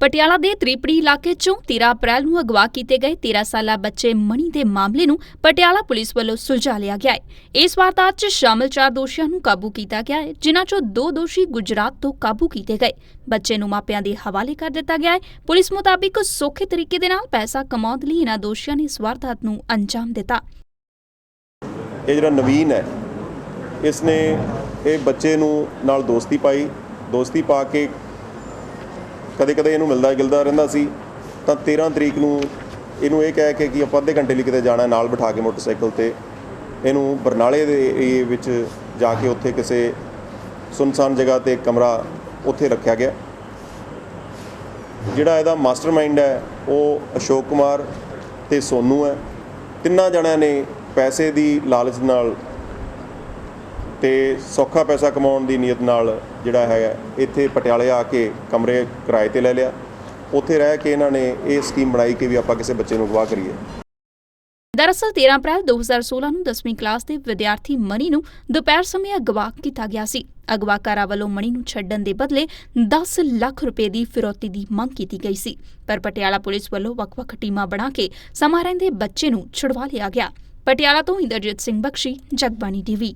ਪਟਿਆਲਾ ਦੇ ਤ੍ਰਿਪੜੀ ਇਲਾਕੇ 'ਚੋਂ 13 ਅਪ੍ਰੈਲ ਨੂੰ ਅਗਵਾ ਕੀਤੇ ਗਏ 13 ਸਾਲਾ ਬੱਚੇ ਮਣੀ ਦੇ ਮਾਮਲੇ ਨੂੰ ਪਟਿਆਲਾ ਪੁਲਿਸ ਵੱਲੋਂ ਸੁਲਝਾ ਲਿਆ ਗਿਆ ਹੈ। ਇਸ ਵਾਰਦਾਤ 'ਚ ਸ਼ਾਮਲ ਚਾਰ ਦੋਸ਼ੀਆਂ ਨੂੰ ਕਾਬੂ ਕੀਤਾ ਗਿਆ ਹੈ, ਜਿਨ੍ਹਾਂ 'ਚੋਂ ਦੋ ਦੋਸ਼ੀ ਗੁਜਰਾਤ ਤੋਂ ਕਾਬੂ ਕੀਤੇ ਗਏ। ਬੱਚੇ ਨੂੰ ਮਾਪਿਆਂ ਦੇ ਹਵਾਲੇ ਕਰ ਦਿੱਤਾ ਗਿਆ ਹੈ। ਪੁਲਿਸ ਮੁਤਾਬਿਕ ਸੌਖੇ ਤਰੀਕੇ ਦੇ ਨਾਲ ਪੈਸਾ ਕਮਾਉਣ ਲਈ ਇਹਨਾਂ ਦੋਸ਼ੀਆਂ ਨੇ ਇਸ ਵਾਰਦਾਤ ਨੂੰ ਅੰਜਾਮ ਦਿੱਤਾ। ਇਹ ਜਿਹੜਾ ਨਵੀਨ ਹੈ, ਇਸ ਨੇ ਇਹ ਬੱਚੇ ਨੂੰ ਨਾਲ ਦੋਸਤੀ ਪਾਈ। ਦੋਸਤੀ ਪਾ ਕੇ ਕਦੇ ਕਦੇ ਇਹਨੂੰ ਮਿਲਦਾ, ਗਿਲਦਾ ਰਹਿੰਦਾ ਸੀ। ਤਾਂ 13 ਤਰੀਕ ਨੂੰ ਇਹਨੂੰ ਇਹ ਕਹਿ ਕੇ ਕਿ ਆਪਾਂ ਅੱਧੇ ਘੰਟੇ ਲਈ ਕਿਤੇ ਜਾਣਾ, ਨਾਲ ਬਿਠਾ ਕੇ ਮੋਟਰਸਾਈਕਲ ਤੇ। ਇਹਨੂੰ ਬਰਨਾਲੇ ਦੇ ਏਰੀਏ ਵਿੱਚ ਜਾ ਕੇ ਉੱਥੇ ਕਿਸੇ ਸੁਨਸਾਨ ਜਗ੍ਹਾ ਤੇ ਕਮਰਾ ਉੱਥੇ ਰੱਖਿਆ ਗਿਆ। ਜਿਹੜਾ ਇਹਦਾ ਮਾਸਟਰਮਾਈਂਡ ਹੈ, ਉਹ ਅਸ਼ੋਕ ਕੁਮਾਰ ਤੇ ਸੋਨੂ ਹੈ। ਤਿੰਨਾਂ ਜਣਿਆਂ ਨੇ ਪੈਸੇ ਦੀ ਲਾਲਚ ਨਾਲ ਤੇ ਸੌਖਾ ਪੈਸਾ ਕਮਾਉਣ ਦੀ ਨੀਅਤ ਨਾਲ ਜਿਹੜਾ ਹੈ, ਇੱਥੇ ਪਟਿਆਲੇ ਆ ਕੇ ਕਮਰੇ ਕਿਰਾਏ ਤੇ ਲੈ ਲਿਆ। ਉੱਥੇ ਰਹਿ ਕੇ ਇਹਨਾਂ ਨੇ ਇਹ ਸਕੀਮ ਬਣਾਈ ਕਿ ਵੀ ਆਪਾਂ ਕਿਸੇ ਬੱਚੇ ਨੂੰ ਅਗਵਾ ਕਰੀਏ। ਦਰਅਸਲ 13 ਅਪ੍ਰੈਲ 2016 ਨੂੰ 10ਵੀਂ ਕਲਾਸ ਦੇ ਵਿਦਿਆਰਥੀ ਮਣੀ ਨੂੰ ਦੁਪਹਿਰ ਸਮੇਂ ਅਗਵਾ ਕੀਤਾ ਗਿਆ ਸੀ। ਅਗਵਾਕਾਰਾਂ ਵੱਲੋਂ ਮਣੀ ਨੂੰ ਛੱਡਣ ਦੇ ਬਦਲੇ 10 ਲੱਖ ਰੁਪਏ ਦੀ ਫਿਰੌਤੀ ਦੀ ਮੰਗ ਕੀਤੀ ਗਈ ਸੀ। ਪਰ ਪਟਿਆਲਾ ਪੁਲਿਸ ਵੱਲੋਂ ਵੱਖ-ਵੱਖ ਟੀਮਾਂ ਬਣਾ ਕੇ ਸਮਾਂ ਰਹਿੰਦੇ ਬੱਚੇ ਨੂੰ ਛੁਡਵਾ ਲਿਆ ਗਿਆ। ਪਟਿਆਲਾ ਤੋਂ ਇੰਦਰਜੀਤ ਸਿੰਘ ਬਖਸ਼ੀ, ਜਗਬਾਣੀ ਟੀਵੀ।